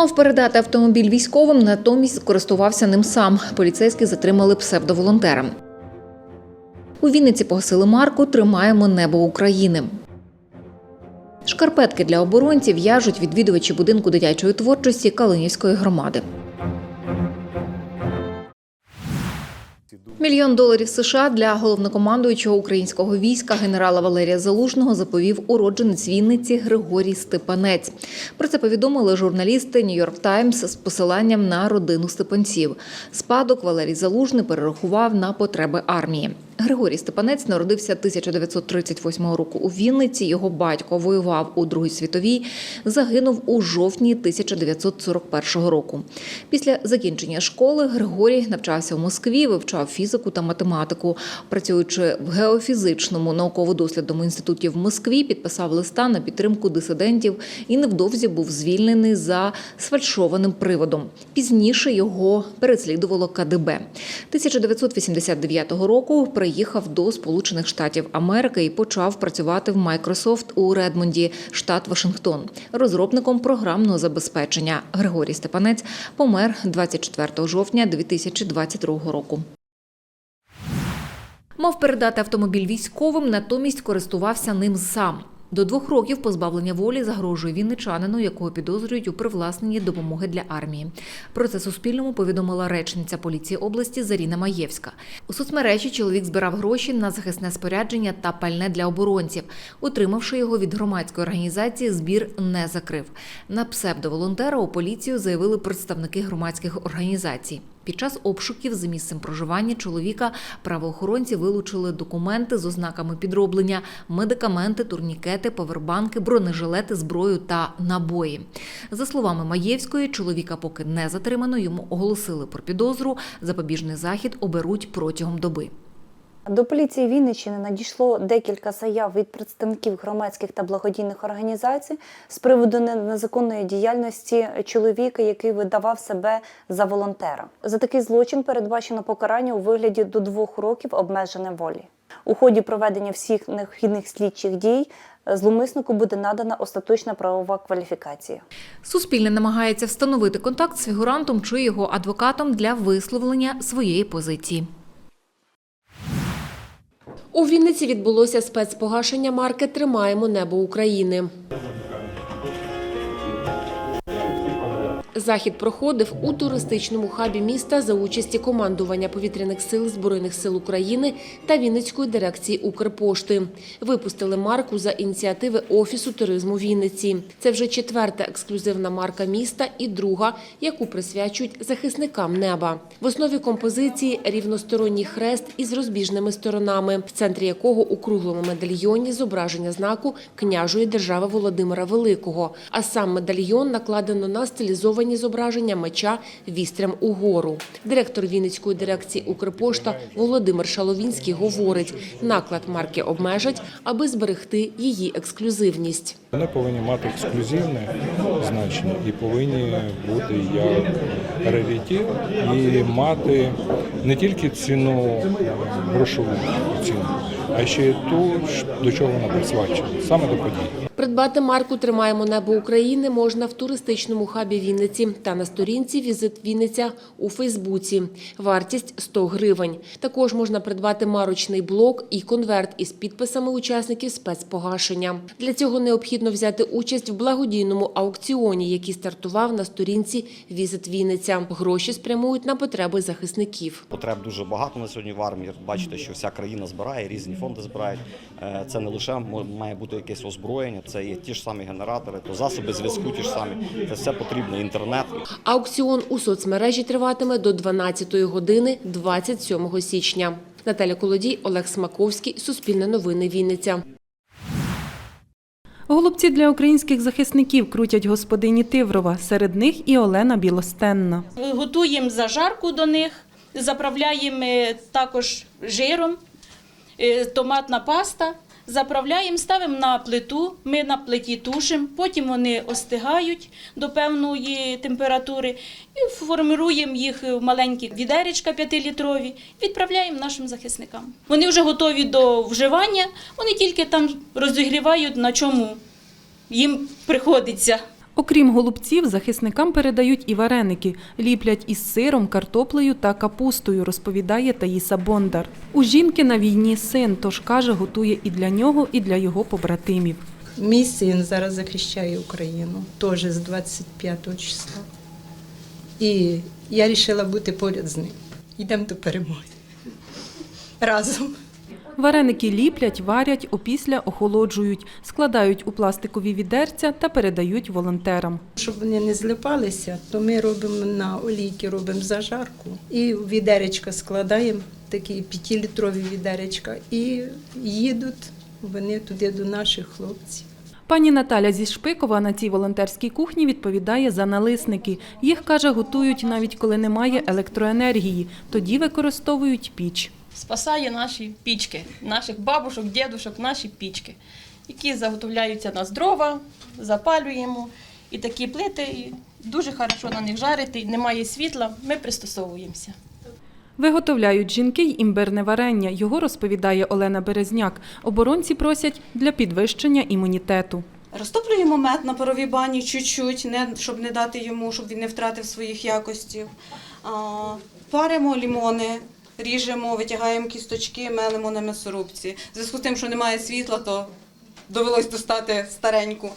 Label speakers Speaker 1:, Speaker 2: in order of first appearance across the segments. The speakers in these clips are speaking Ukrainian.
Speaker 1: Мав передати автомобіль військовим, натомість користувався ним сам. Поліцейські затримали псевдоволонтера. У Вінниці погасили марку Тримаємо небо України. Шкарпетки для оборонців в'яжуть відвідувачі будинку дитячої творчості Калинівської громади. Мільйон доларів США для головнокомандуючого українського війська генерала Валерія Залужного заповів уродженець Вінниці Григорій Степанець. Про це повідомили журналісти Нью-Йорк Таймс з посиланням на родину степанців. Спадок Валерій Залужний перерахував на потреби армії. Григорій Степанець народився 1938 року у Вінниці. Його батько воював у Другій світовій, загинув у жовтні 1941 року. Після закінчення школи Григорій навчався в Москві, вивчав фізику та математику. Працюючи в геофізичному науково-дослідному інституті в Москві, підписав листа на підтримку дисидентів і невдовзі був звільнений за сфальшованим приводом. Пізніше його переслідувало КДБ. 1989 року приїхав до Сполучених Штатів Америки і почав працювати в Microsoft у Редмонді, штат Вашингтон, розробником програмного забезпечення. Григорій Степанець помер 24 жовтня 2022 року. Мав передати автомобіль військовим, натомість користувався ним сам. До двох років позбавлення волі загрожує вінничанину, якого підозрюють у привласненні допомоги для армії. Про це Суспільному повідомила речниця поліції області Заріна Маєвська. У соцмережі чоловік збирав гроші на захисне спорядження та пальне для оборонців. Утримавши його від громадської організації, збір не закрив. На псевдоволонтера у поліцію заявили представники громадських організацій. Під час обшуків за місцем проживання чоловіка правоохоронці вилучили документи з ознаками підроблення, медикаменти, турнікети, павербанки, бронежилети, зброю та набої. За словами Маєвської, чоловіка поки не затримано, йому оголосили про підозру. Запобіжний захід оберуть протягом доби.
Speaker 2: До поліції Вінниччини надійшло декілька заяв від представників громадських та благодійних організацій з приводу незаконної діяльності чоловіка, який видавав себе за волонтера. За такий злочин передбачено покарання у вигляді до двох років обмеження волі. У ході проведення всіх необхідних слідчих дій е, зловмиснику буде надана остаточна правова кваліфікація.
Speaker 1: Суспільне намагається встановити контакт з фігурантом чи його адвокатом для висловлення своєї позиції.
Speaker 3: У Вінниці відбулося спецпогашення марки Тримаємо небо України. Захід проходив у туристичному хабі міста за участі командування повітряних сил Збройних сил України та Вінницької дирекції Укрпошти. Випустили марку за ініціативи Офісу туризму Вінниці. Це вже четверта ексклюзивна марка міста і друга, яку присвячують захисникам неба. В основі композиції рівносторонній хрест із розбіжними сторонами, в центрі якого у круглому медальйоні зображення знаку княжої держави Володимира Великого. А сам медальйон накладено на стилізовані зображення меча вістрям угору. Директор Вінницької дирекції Укрпошта Володимир Шаловінський говорить, наклад марки обмежать, аби зберегти її ексклюзивність.
Speaker 4: Вони повинні мати ексклюзивне значення і повинні бути як раритет і мати не тільки ціну грошову ціну, а ще й ту, до чого вона присвячена, саме до подій.
Speaker 3: Придбати марку Тримаємо небо України можна в туристичному хабі Вінниці та на сторінці Візит Вінниця у Фейсбуці. Вартість 100 гривень. Також можна придбати марочний блок і конверт із підписами учасників спецпогашення. Для цього необхідно взяти участь в благодійному аукціоні, який стартував на сторінці Візит Вінниця. Гроші спрямують на потреби захисників.
Speaker 5: Потреб дуже багато на сьогодні в армії. Бачите, що вся країна збирає, різні фонди збирають. Е, Це не лише має бути якесь озброєння, це є ті ж самі генератори, то засоби зв'язку, ті ж самі. Це все потрібно. Інтернет.
Speaker 3: Аукціон у соцмережі триватиме до 12 години 27 січня. Наталя Колодій, Олег Смаковський, Суспільне новини, Вінниця.
Speaker 6: Голубці для українських захисників крутять господині Тиврова. Серед них і Олена Білостенна.
Speaker 7: Готуємо зажарку до них, заправляємо е, також жиром, е, томатна паста. Заправляємо, ставимо на плиту, ми на плиті тушимо, потім вони остигають до певної температури і формуємо їх в маленькі відеречка 5-літрові, відправляємо нашим захисникам. Вони вже готові до вживання, вони тільки там розігрівають, на чому їм приходиться.
Speaker 6: Окрім голубців, захисникам передають і вареники. Ліплять із сиром, картоплею та капустою, розповідає Таїса Бондар. У жінки на війні син, тож каже, готує і для нього, і для його побратимів.
Speaker 8: Мій син зараз захищає Україну, теж з 25 числа. І я вирішила бути поряд з ним. Йдемо до перемоги. Разом.
Speaker 6: Вареники ліплять, варять, опісля охолоджують, складають у пластикові відерця та передають волонтерам.
Speaker 8: Щоб вони не злипалися, то ми робимо на олійки робимо зажарку і відеречка складаємо, такі п'ятилітрові відеречка, і їдуть вони туди до наших хлопців.
Speaker 6: Пані Наталя зі Шпикова на цій волонтерській кухні відповідає за налисники. Їх, каже, готують навіть коли немає електроенергії. Тоді використовують піч.
Speaker 9: Спасає наші пічки, наших бабушок, дідушок, наші пічки, які заготовляються на дрова, запалюємо. І такі плити і дуже хорошо на них жарити, немає світла, ми пристосовуємося.
Speaker 6: Виготовляють жінки й імбирне варення. Його розповідає Олена Березняк. Оборонці просять для підвищення імунітету.
Speaker 10: Розтоплюємо мед на паровій бані чуть-чуть, не, щоб не дати йому, щоб він не втратив своїх якостей. А, паримо лімони, ріжемо, витягаємо кісточки, мелимо на м'ясорубці. В зв'язку з тим, що немає світла, то довелось достати стареньку.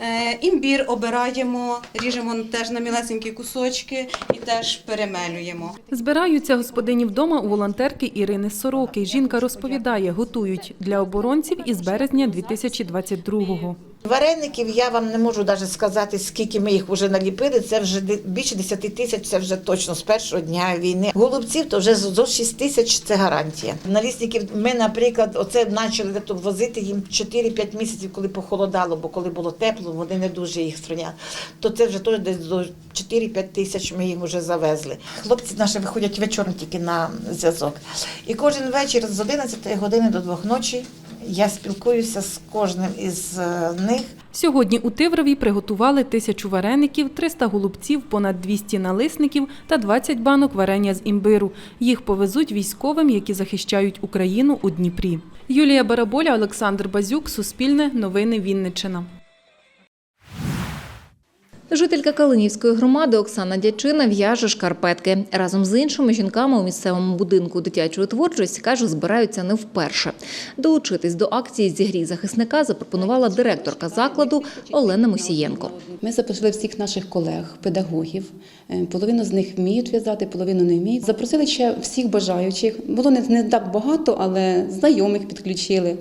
Speaker 10: Е, імбір обираємо, ріжемо теж на мілесенькі кусочки і теж перемелюємо.
Speaker 6: Збираються господині вдома у волонтерки Ірини Сороки. Жінка розповідає, готують для оборонців із березня 2022-го.
Speaker 11: Вареників я вам не можу навіть сказати, скільки ми їх вже наліпили. Це вже більше 10 тисяч, це вже точно з першого дня війни. Голубців то вже зо 6 тисяч це гарантія. Налісників ми, наприклад, оце почали тобто, возити їм 4-5 місяців, коли похолодало, бо коли було тепло, вони не дуже їх строняли. То це вже теж десь до 4-5 тисяч ми їм вже завезли. Хлопці наші виходять вечором тільки на зв'язок. І кожен вечір з 11 години до 2 ночі я спілкуюся з кожним із е, них.
Speaker 6: Сьогодні у Тиврові приготували тисячу вареників, 300 голубців, понад 200 налисників та 20 банок варення з імбиру. Їх повезуть військовим, які захищають Україну у Дніпрі. Юлія Бараболя, Олександр Базюк, Суспільне, Новини Вінниччина.
Speaker 1: Жителька Калинівської громади Оксана Дячина в'яже шкарпетки. Разом з іншими жінками у місцевому будинку дитячої творчості каже, збираються не вперше. Долучитись до акції зігрій захисника запропонувала директорка закладу Олена Мусієнко.
Speaker 12: Ми запросили всіх наших колег, педагогів. Е, Половину з них вміють в'язати, половину не вміють. Запросили ще всіх бажаючих. Було не, так багато, але знайомих підключили,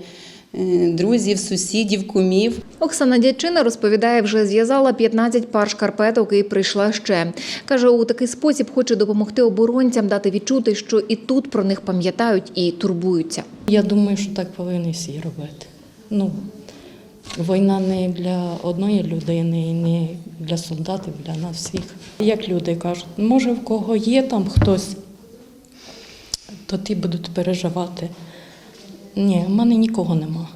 Speaker 12: друзів, сусідів, кумів.
Speaker 1: Оксана Дячина розповідає, вже зв'язала 15 пар шкарпеток і прийшла ще. Каже, у такий спосіб хоче допомогти оборонцям дати відчути, що і тут про них пам'ятають і турбуються.
Speaker 13: Я думаю, що так повинні всі робити. Ну, війна не для одної людини, і не для солдатів, для нас всіх. Як люди кажуть, може в кого є там хтось, то ті будуть переживати. Ні, в мене нікого нема.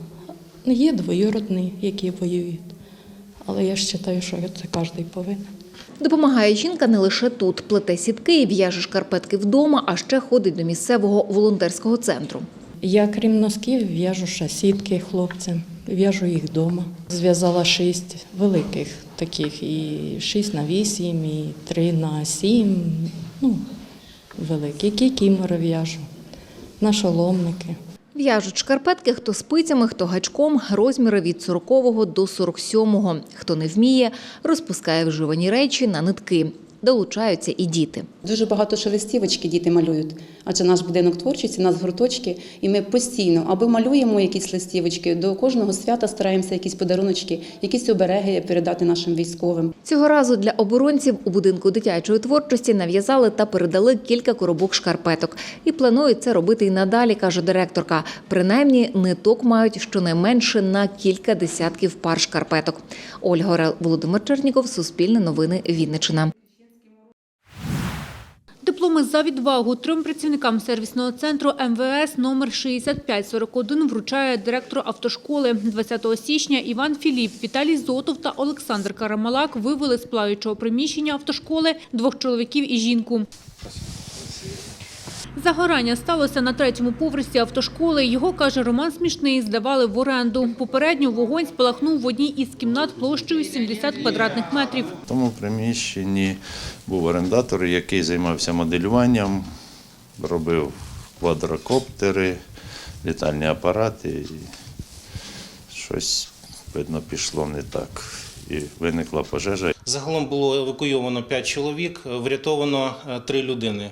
Speaker 13: Є двоюродні, які воюють. Але я ж вважаю, що це кожен повинен.
Speaker 1: Допомагає жінка не лише тут. Плете сітки і в'яже шкарпетки вдома, а ще ходить до місцевого волонтерського центру.
Speaker 13: Я, крім носків, в'яжу ще сітки хлопцям, в'яжу їх вдома. Зв'язала шість великих таких, і шість на вісім, і три на сім, ну, великі, які кімери в'яжу, на шоломники.
Speaker 1: В'яжуть шкарпетки хто спицями, хто гачком, розміри від 40 до 47. Хто не вміє, розпускає вживані речі на нитки. Долучаються і діти.
Speaker 12: Дуже багато шелестівочки діти малюють. Адже наш будинок творчості, нас гурточки, і ми постійно або малюємо якісь листівочки, до кожного свята стараємося якісь подаруночки, якісь обереги передати нашим військовим.
Speaker 1: Цього разу для оборонців у будинку дитячої творчості нав'язали та передали кілька коробок шкарпеток. І планують це робити і надалі, каже директорка. Принаймні, ниток мають щонайменше на кілька десятків пар шкарпеток. Ольга Орел, Володимир Черніков, Суспільне новини, Вінниччина.
Speaker 14: Дипломи за відвагу трьом працівникам сервісного центру МВС номер 6541 вручає директор автошколи. 20 січня Іван Філіп, Віталій Зотов та Олександр Карамалак вивели з плаючого приміщення автошколи двох чоловіків і жінку. Загорання сталося на третьому поверсі автошколи. Його, каже Роман Смішний, здавали в оренду. Попередньо вогонь спалахнув в одній із кімнат площею 70 квадратних метрів.
Speaker 15: В тому приміщенні був орендатор, який займався моделюванням, робив квадрокоптери, літальні апарати. І щось, видно, пішло не так. І виникла пожежа.
Speaker 16: Загалом було евакуйовано 5 чоловік, врятовано 3 людини.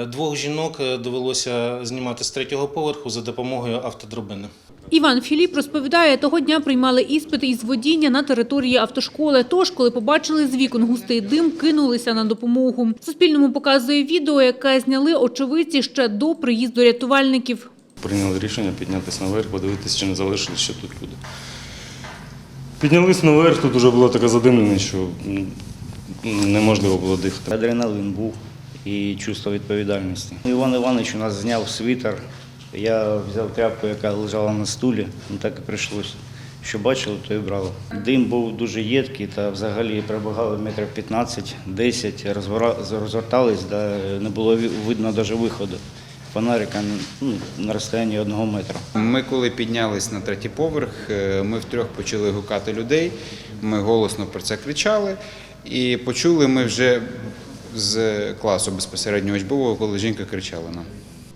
Speaker 16: Е, Двох жінок е, довелося знімати з третього поверху за допомогою автодрабини.
Speaker 14: Іван Філіп розповідає, того дня приймали іспити із водіння на території автошколи. Тож, коли побачили з вікон густий дим, кинулися на допомогу. Суспільному показує відео, яке зняли очевидці ще до приїзду рятувальників.
Speaker 17: Прийняли рішення піднятися наверх, подивитися, чи не залишились ще тут люди. Піднялись наверх, тут вже була така задимлення, що неможливо було дихати.
Speaker 18: Адреналин був і чувство відповідальності. Іван Іванович у нас зняв світер. Я взяв тряпку, яка лежала на стулі, ну так і прийшлося. Що бачили, то і брали. Дим був дуже їдкий та взагалі прибігали метрів 15-10, розвора- розвертались, де не було видно навіть виходу. Фонарика ну, на розстоянні одного метра.
Speaker 19: Ми коли піднялись на третій поверх, е, ми втрьох почали гукати людей. Ми голосно про це кричали. І почули ми вже з класу безпосередньо учбового, коли жінка кричала нам.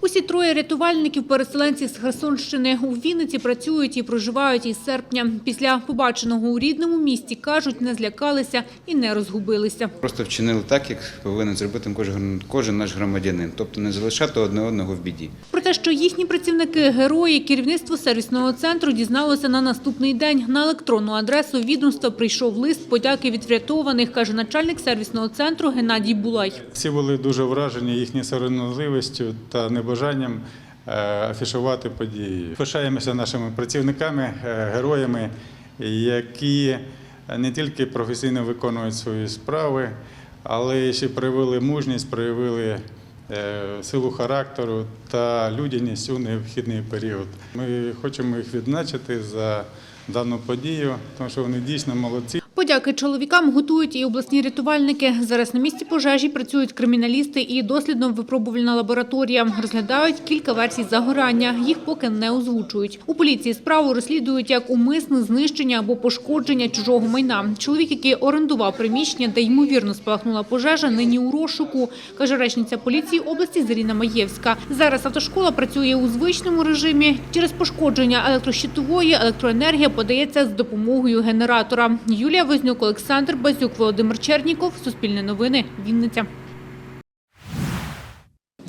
Speaker 14: Усі троє рятувальників, переселенці з Херсонщини, у Вінниці працюють і проживають із серпня. Після побаченого у рідному місті, кажуть, не злякалися і не розгубилися.
Speaker 19: Просто вчинили так, як повинен зробити кожен, кожен наш громадянин, тобто не залишати одне одного в біді.
Speaker 14: Про те, що їхні працівники – герої, керівництво сервісного центру дізналося на наступний день. На електронну адресу відомства прийшов лист подяки від врятованих, каже начальник сервісного центру Геннадій Булай.
Speaker 20: Всі були дуже вражені їхньою сором'язливістю та небажанням е, афішувати події. Пишаємося нашими працівниками, е, героями, які не тільки професійно виконують свої справи, але ще проявили мужність, проявили е, силу характеру та людяність у необхідний період. Ми хочемо їх відзначити за дану подію, тому що вони дійсно молодці.
Speaker 14: Подяки чоловікам готують і обласні рятувальники. Зараз на місці пожежі працюють криміналісти і дослідно-випробувальна лабораторія. Розглядають кілька версій загорання. Їх поки не озвучують. У поліції справу розслідують як умисне знищення або пошкодження чужого майна. Чоловік, який орендував приміщення, де ймовірно спалахнула пожежа, нині у розшуку, каже речниця поліції області Заріна Маєвська. Зараз автошкола працює у звичному режимі. Через пошкодження електрощитової електроенергія подається з допомогою генератора. Юлія Вознюк, Олександр Базюк, Володимир Черніков. Суспільне новини. Вінниця.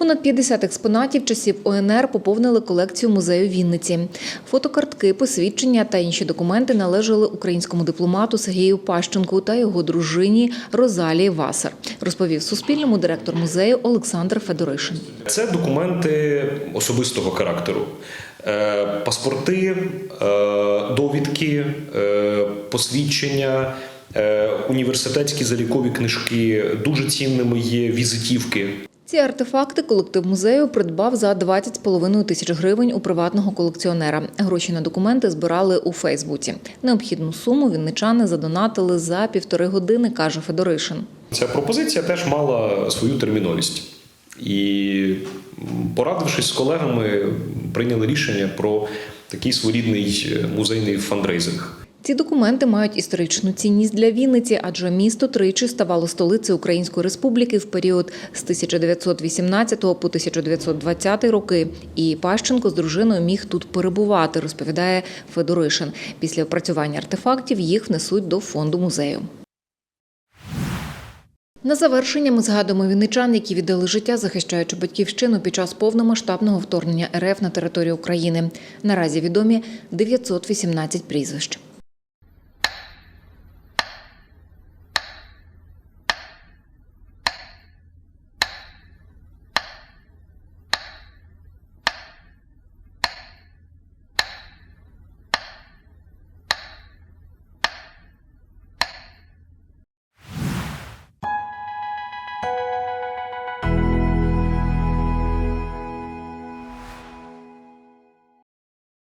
Speaker 1: Понад 50 експонатів часів ОНР поповнили колекцію музею Вінниці. Фотокартки, посвідчення та інші документи належали українському дипломату Сергію Пащенку та його дружині Розалії Васар, розповів Суспільному директор музею Олександр Федоришин.
Speaker 21: Це документи особистого характеру. Е, Паспорти, е, довідки, е, посвідчення, університетські залікові книжки. Дуже цінними є візитівки.
Speaker 1: Ці артефакти колектив музею придбав за 20,5 тисяч гривень у приватного колекціонера. Гроші на документи збирали у Фейсбуці. Необхідну суму вінничани задонатили за півтори години, каже Федоришин.
Speaker 21: Ця пропозиція теж мала свою терміновість. І порадившись з колегами, прийняли рішення про такий своєрідний е, музейний фандрейзинг.
Speaker 1: Ці документи мають історичну цінність для Вінниці, адже місто тричі ставало столицею Української республіки в період з 1918 по 1920 роки. І Пащенко з дружиною міг тут перебувати, розповідає Федоришин. Після опрацювання артефактів їх внесуть до фонду музею. На завершення ми згадуємо вінничан, які віддали життя, захищаючи батьківщину під час повномасштабного вторгнення РФ на територію України. Наразі відомі 918 прізвищ.